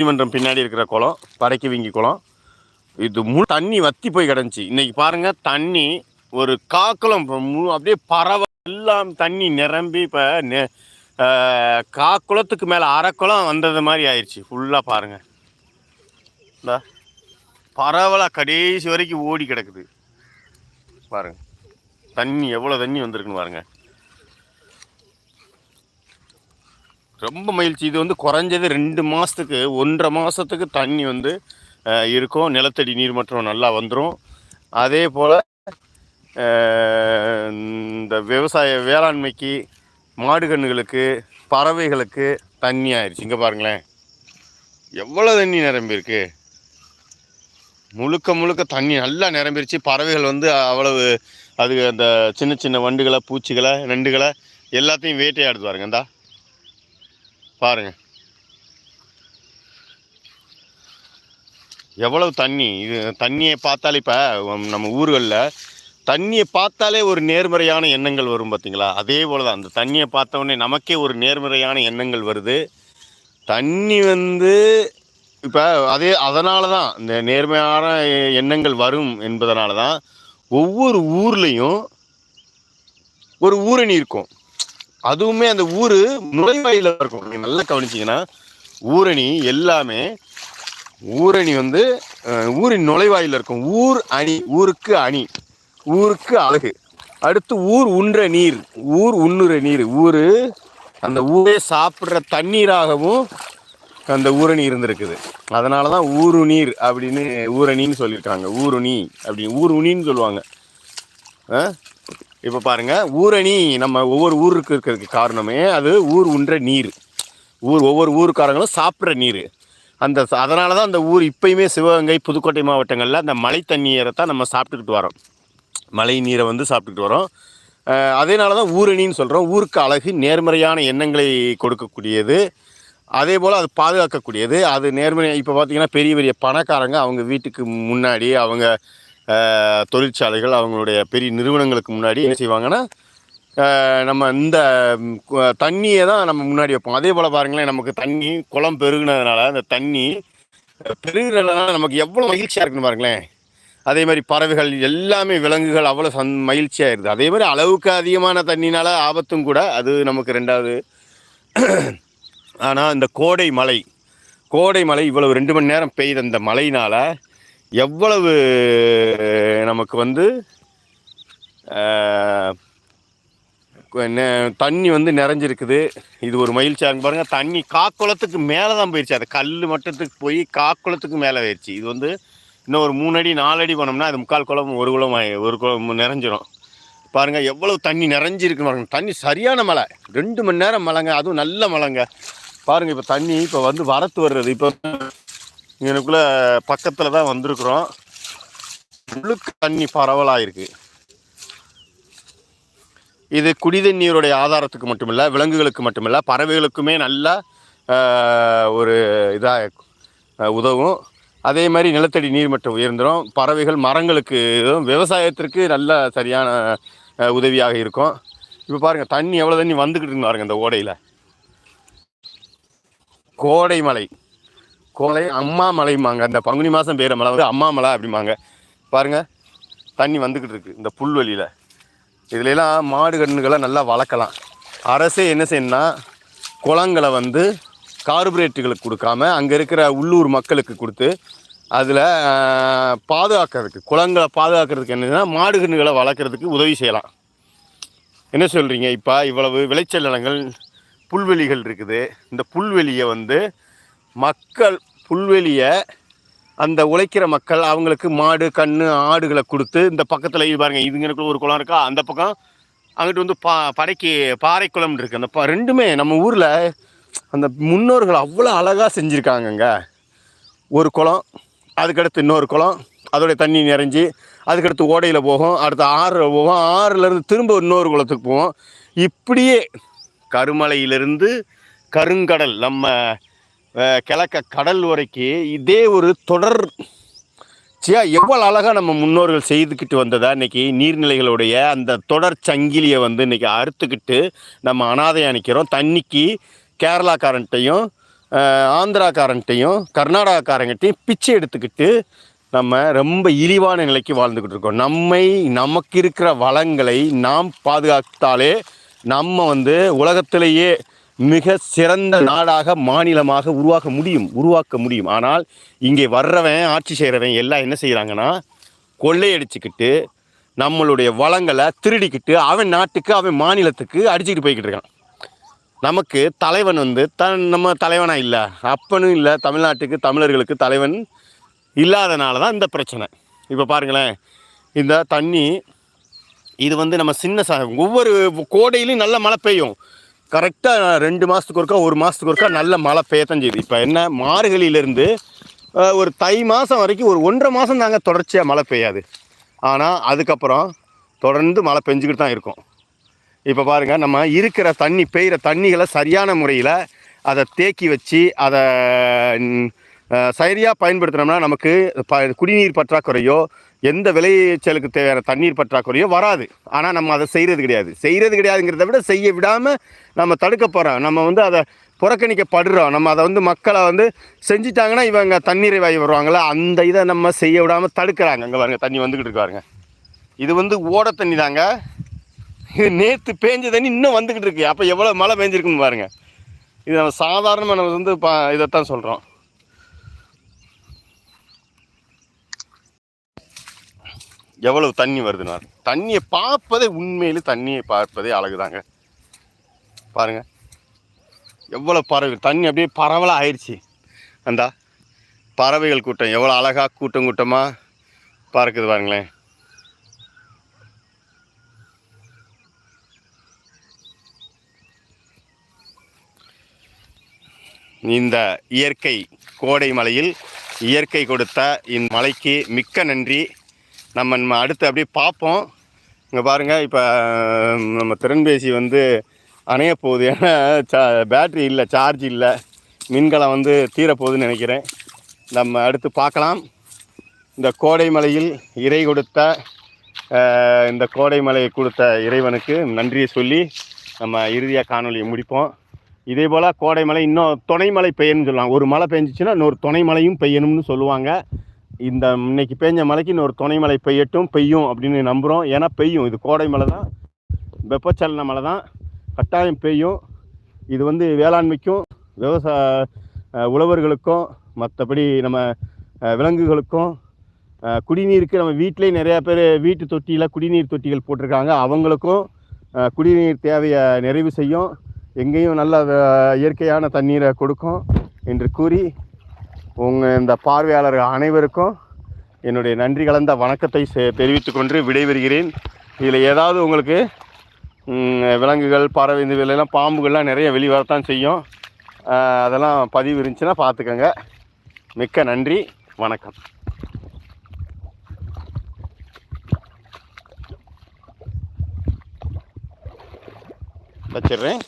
நீதிமன்றம் பின்னாடி இருக்கிற குளம் படைக்கு வீங்கி குளம். இது முழு தண்ணி வத்தி போய் கிடந்துச்சு. இன்னைக்கு பாருங்கள் தண்ணி ஒரு காக்குளம். மு- அப்படியே பறவை எல்லாம் தண்ணி நிரம்பி இப்போ காக்குளத்துக்கு மேலே அரைக்குளம் வந்தது மாதிரி ஆயிடுச்சு ஃபுல்லாக பாருங்கள் இந்த பரவலாக கடைசி வரைக்கும் ஓடி கிடக்குது. பாருங்கள் தண்ணி எவ்வளோ தண்ணி வந்திருக்குன்னு பாருங்கள் ரொம்ப மகிழ்ச்சி. இது வந்து குறைஞ்சது ரெண்டு மாதத்துக்கு ஒன்றரை மாதத்துக்கு தண்ணி வந்து இருக்கும். நிலத்தடி நீர்மட்டம் நல்லா வந்துடும் அதே போல் இந்த விவசாய வேளாண்மைக்கு மாடு கன்றுகளுக்கு பறவைகளுக்கு தண்ணி ஆயிடுச்சு இங்கே பாருங்களேன். எவ்வளோ தண்ணி நிரம்பியிருக்கு? முழுக்க முழுக்க தண்ணி நல்லா நிரம்பிருச்சு. பறவைகள் வந்து அவ்வளவு அது அந்த சின்ன சின்ன வண்டுகளை பூச்சிகளை நண்டுகளை எல்லாத்தையும் வேட்டையாடுது பாருங்க இந்தா. பாருங்க. எவ்வளவு தண்ணி? இது தண்ணியை பார்த்தாலே இப்போ நம்ம ஊர்களில் தண்ணியை பார்த்தாலே ஒரு நேர்மறையான எண்ணங்கள் வரும் பார்த்தீங்களா அதே போல தான் அந்த தண்ணியை பார்த்தோடனே நமக்கே ஒரு நேர்மறையான எண்ணங்கள் வருது. தண்ணி வந்து இப்போ அதே அதனால தான் இந்த நேர்மையான எண்ணங்கள் வரும் என்பதனால தான் ஒவ்வொரு ஊர்லேயும் ஒரு ஊரணி இருக்கும். அதுவுமே அந்த ஊர் நுழைவாயில இருக்கும். நீங்கள் நல்லா கவனிச்சிங்கன்னா ஊரணி எல்லாமே ஊரணி வந்து ஊரின் நுழைவாயில் இருக்கும். ஊர் அணி ஊருக்கு அணி ஊருக்கு அழகு. அடுத்து ஊர் உண்ற நீர் ஊர் உண்ணுற நீர். ஊர் அந்த ஊரே சாப்பிட்ற தண்ணீராகவும் அந்த ஊரணி இருந்திருக்குது. அதனால தான் ஊரு நீர் அப்படின்னு ஊரணின்னு சொல்லியிருக்காங்க. ஊருணி அப்படி ஊருணின்னு சொல்லுவாங்க. இப்போ பாருங்கள் ஊரணி நம்ம ஒவ்வொரு ஊருக்கு இருக்கிறதுக்கு காரணமே அது ஊர் உண்ற நீர். ஊர் ஒவ்வொரு ஊருக்காரங்களும் சாப்பிட்ற நீர். அந்த அதனால தான் அந்த ஊர் இப்போயுமே சிவகங்கை புதுக்கோட்டை மாவட்டங்களில் அந்த மழை தண்ணீரை தான் நம்ம சாப்பிட்டுக்கிட்டு வரோம். மழை நீரை வந்து சாப்பிட்டுக்கிட்டு வரோம். அதேனால தான் ஊரணின்னு சொல்கிறோம் ஊருக்கு அழகு நேர்மறையான எண்ணங்களை கொடுக்கக்கூடியது. அதே போல் அது பாதுகாக்கக்கூடியது. அது நேர்மறை இப்போ பார்த்தீங்கன்னா பெரிய பெரிய பணக்காரங்க அவங்க வீட்டுக்கு முன்னாடி அவங்க தொழிற்சாலைகள் அவங்களுடைய பெரிய நிறுவனங்களுக்கு முன்னாடி என்ன செய்வாங்கன்னா நம்ம இந்த தண்ணியை தான் நம்ம முன்னாடி வைப்போம். அதே போல் பாருங்களேன் நமக்கு தண்ணி குளம் பெருகுனதுனால அந்த தண்ணி பெருகிறதுனால நமக்கு எவ்வளோ மகிழ்ச்சியாக இருக்குன்னு பாருங்களேன். அதே மாதிரி பறவைகள் எல்லாமே விலங்குகள் அவ்வளோ சந் மகிழ்ச்சியாக இருக்குது. அதே மாதிரி அளவுக்கு அதிகமான தண்ணினால் ஆபத்தும் கூட அது நமக்கு ரெண்டாவது. ஆனால் இந்த கோடை மழை கோடை மழை இவ்வளவு ரெண்டு மணி நேரம் பெய்த இந்த மழையினால் எவ்வளவு நமக்கு வந்து தண்ணி வந்து நிறைஞ்சிருக்குது. இது ஒரு மகிழ்ச்சியாக இருக்கு பாருங்கள் தண்ணி காக்குளத்துக்கு மேலே தான் போயிடுச்சு அது கல் மட்டத்துக்கு போய் காக்குளத்துக்கு மேலே போயிடுச்சு இது வந்து இன்னும் ஒரு மூணு அடி நாலு அடி போனோம்னா அது முக்கால் குளம் ஒரு குளம் ஒரு குளம் நிறைஞ்சிரும். பாருங்கள் எவ்வளவு தண்ணி நிறைஞ்சிருக்கு பாருங்க. தண்ணி சரியான மழை. ரெண்டு மணி நேரம் மழைங்க. அதுவும் நல்ல மழைங்க. பாருங்க இப்போ தண்ணி இப்போ வந்து வரத்து வர்றது. இப்போ எனக்குள்ள பக்கத்தில் தான் வந்திருக்கிறோம். முழுக்க தண்ணி பரவலாக இருக்கு இது குடிதண்ணீருடைய ஆதாரத்துக்கு மட்டுமில்ல விலங்குகளுக்கு மட்டுமில்ல பறவைகளுக்குமே நல்ல ஒரு இதாக உதவும். அதே மாதிரி நிலத்தடி நீர்மட்டம் உயர்ந்துடும் பறவைகள் மரங்களுக்கு இதுவும் விவசாயத்திற்கு நல்ல சரியான உதவியாக இருக்கும். இப்போ பாருங்கள் தண்ணி எவ்வளோ தண்ணி வந்துக்கிட்டு இருக்கு பாருங்க இந்த ஓடையில். கோடை மலை கோலை அம்மா மலைம்பாங்க அந்த பங்குனி மாதம் பெய்கிற மலை வந்து அம்மா மலை அப்படிம்பாங்க. பாருங்கள் தண்ணி வந்துக்கிட்டு இருக்குது இந்த புல்வெளியில். இதுலலாம் மாடு கன்றுகளை நல்லா வளர்க்கலாம். அரசே என்ன செய்யணும்னா குளங்களை வந்து கார்பரேட்டுகளுக்கு கொடுக்காம அங்கே இருக்கிற உள்ளூர் மக்களுக்கு கொடுத்து அதில் பாதுகாக்கிறதுக்கு குளங்களை பாதுகாக்கிறதுக்கு என்னதுன்னா மாடு கன்றுகளை வளர்க்குறதுக்கு உதவி செய்யலாம். என்ன சொல்கிறீங்க இப்போ இவ்வளவு விளைச்சல் நிலங்கள் புல்வெளிகள் இருக்குது. இந்த புல்வெளியை வந்து மக்கள் புல்வெளியை அந்த உழைக்கிற மக்கள் அவங்களுக்கு மாடு கன்று ஆடுகளை கொடுத்து இந்த பக்கத்தில் பாருங்கள் பாருங்க இதுங்களுக்கு ஒரு குளம் இருக்கா? அந்த பக்கம் அங்கிட்டு வந்து பா படைக்கு பாறை குளம்னு இருக்குது அந்த ப ரெண்டுமே நம்ம ஊரில் அந்த முன்னோர்கள் அவ்வளோ அழகாக செஞ்சுருக்காங்கங்க. ஒரு குளம் அதுக்கடுத்து இன்னொரு குளம் அதோடைய தண்ணி நிறைஞ்சி அதுக்கடுத்து ஓடையில் போகும் அடுத்து ஆறு போகும் ஆறுலேருந்து திரும்ப இன்னொரு குளத்துக்கு போவோம். இப்படியே கருமலையிலிருந்து கருங்கடல் நம்ம கிழக்க கடல் வரைக்கும் இதே ஒரு தொடர் சியா எவ்வளோ அழகாக நம்ம முன்னோர்கள் செய்துக்கிட்டு வந்ததா இன்னைக்கு நீர்நிலைகளுடைய அந்த தொடர் சங்கிலியை வந்து இன்னைக்கு அறுத்துக்கிட்டு நம்ம அனாதையாக நிற்கிறோம் தண்ணிக்கு கேரளாக்காரன்ட்டையும் காரண்ட்டையும் ஆந்திராக்காரன்ட்டையும் கர்நாடகாக்காரங்கிட்டையும் பிச்சை எடுத்துக்கிட்டு நம்ம ரொம்ப இழிவான நிலைக்கு வாழ்ந்துக்கிட்டு இருக்கோம். நம்மை நமக்கு இருக்கிற வளங்களை நாம் பாதுகாத்தாலே நம்ம வந்து உலகத்திலேயே மிக சிறந்த நாடாக மாநிலமாக உருவாக்க முடியும் உருவாக்க முடியும். ஆனால் இங்கே வர்றவன் ஆட்சி செய்கிறவன் எல்லாம் என்ன செய்கிறாங்கன்னா கொள்ளையடிச்சுக்கிட்டு நம்மளுடைய வளங்களை திருடிக்கிட்டு அவன் நாட்டுக்கு அவன் மாநிலத்துக்கு அடிச்சுக்கிட்டு போய்கிட்டு இருக்கான். நமக்கு தலைவன் வந்து தன் நம்ம தலைவனாக இல்லை. அப்பனும் இல்லை தமிழ்நாட்டுக்கு தமிழர்களுக்கு தலைவன் இல்லாதனால தான் இந்த பிரச்சனை. இப்போ பாருங்களேன் இந்த தண்ணி இது வந்து நம்ம சின்ன ச ஒவ்வொரு கோடையிலையும் நல்ல மழை பெய்யும். கரெக்டாக ரெண்டு மாதத்துக்கு ஒருக்கா ஒரு மாதத்துக்கு ஒருக்கா நல்ல மழை பெய்யத்தான் செய்யுது. இப்போ என்ன மார்கழியிலேருந்து ஒரு தை மாதம் வரைக்கும் ஒரு ஒன்றரை மாதம் தாங்க தொடர்ச்சியாக மழை பெய்யாது. ஆனால் அதுக்கப்புறம் தொடர்ந்து மழை பெஞ்சுக்கிட்டு தான் இருக்கும். இப்போ பாருங்கள் நம்ம இருக்கிற தண்ணி பெய்கிற தண்ணிகளை சரியான முறையில் அதை தேக்கி வச்சு அதை சரியாக பயன்படுத்தினோம்னா நமக்கு ப குடிநீர் பற்றாக்குறையோ எந்த விளைச்சலுக்கு தேவையான தண்ணீர் பற்றாக்குறையோ வராது. ஆனால் நம்ம அதை செய்கிறது கிடையாது. செய்கிறது கிடையாதுங்கிறத விட செய்ய விடாமல் நம்ம தடுக்க போகிறோம் நம்ம வந்து அதை புறக்கணிக்கப்படுறோம். நம்ம அதை வந்து மக்களை வந்து செஞ்சிட்டாங்கன்னா இவங்க தண்ணீரை வாங்கி வருவாங்களே? அந்த இதை நம்ம செய்ய விடாமல் தடுக்கிறாங்க. அங்கே பாருங்க தண்ணி வந்துக்கிட்டு இருக்காருங்க இது வந்து ஓட தண்ணி தாங்க. இது நேற்று பேஞ்ச தண்ணி இன்னும் வந்துக்கிட்டு இருக்கு. அப்போ எவ்வளோ மழை பெஞ்சிருக்குன்னு பாருங்கள் இது நம்ம சாதாரணமாக நம்ம வந்து பா இதைத்தான் சொல்கிறோம் எவ்வளவு தண்ணி வருதுன்னா தண்ணியை பார்ப்பதே உண்மையிலே தண்ணியை பார்ப்பதே அழகுதாங்க. பாருங்க. எவ்வளோ பறவை தண்ணி அப்படியே பரவலாக ஆயிடுச்சு. அந்தா பறவைகள் கூட்டம். எவ்வளோ அழகாக கூட்டம் கூட்டமாக பறக்குது பாருங்களேன். இந்த இயற்கை கோடை மலையில் இயற்கை கொடுத்த இம்மலைக்கு மிக்க நன்றி. நம்ம நம்ம அடுத்து அப்படியே பார்ப்போம். இங்கே பாருங்கள் இப்போ நம்ம திறன்பேசி வந்து அணைய போகுது. ஏன்னா சா பேட்ரி இல்லை சார்ஜ் இல்லை. மின்கலம் வந்து தீரப்போகுதுன்னு நினைக்கிறேன். நம்ம அடுத்து பார்க்கலாம். இந்த கோடைமலையில் இறை கொடுத்த இந்த கோடைமலையை கொடுத்த இறைவனுக்கு நன்றியை சொல்லி நம்ம இறுதியாக காணொலியை முடிப்போம். இதே போல் கோடைமலை இன்னும் துணைமலை பெய்யணும்னு சொல்லுவாங்க. ஒரு மழை பெஞ்சிச்சுன்னா இன்னொரு துணைமலையும் பெய்யணும்னு சொல்லுவாங்க. இந்த இன்னைக்கு பெஞ்ச மழைக்கு இன்னொரு துணை மழை பெய்யட்டும் பெய்யும் அப்படின்னு நம்புகிறோம் ஏன்னா பெய்யும். இது கோடை மழை தான். வெப்பச்சலன மழை தான். கட்டாயம் பெய்யும். இது வந்து வேளாண்மைக்கும் விவசாய உழவர்களுக்கும் மற்றபடி நம்ம விலங்குகளுக்கும் குடிநீருக்கு நம்ம வீட்டிலேயே நிறையா பேர் வீட்டு தொட்டியில் குடிநீர் தொட்டிகள் போட்டிருக்காங்க. அவங்களுக்கும் குடிநீர் தேவையை நிறைவு செய்யும். எங்கேயும் நல்ல இயற்கையான தண்ணீரை கொடுக்கும் என்று கூறி உங்கள் இந்த பார்வையாளர்கள் அனைவருக்கும் என்னுடைய நன்றி கலந்த வணக்கத்தை செ- கொண்டு விடைபெறுகிறேன். இதில் ஏதாவது உங்களுக்கு விலங்குகள் பறவை இந்த இதெல்லாம் பாம்புகள்லாம் நிறைய வெளிவரத்தான் செய்யும். அதெல்லாம் பதிவு இருந்துச்சுன்னா பார்த்துக்கோங்க மிக்க நன்றி. வணக்கம். வச்சிடுறேன்.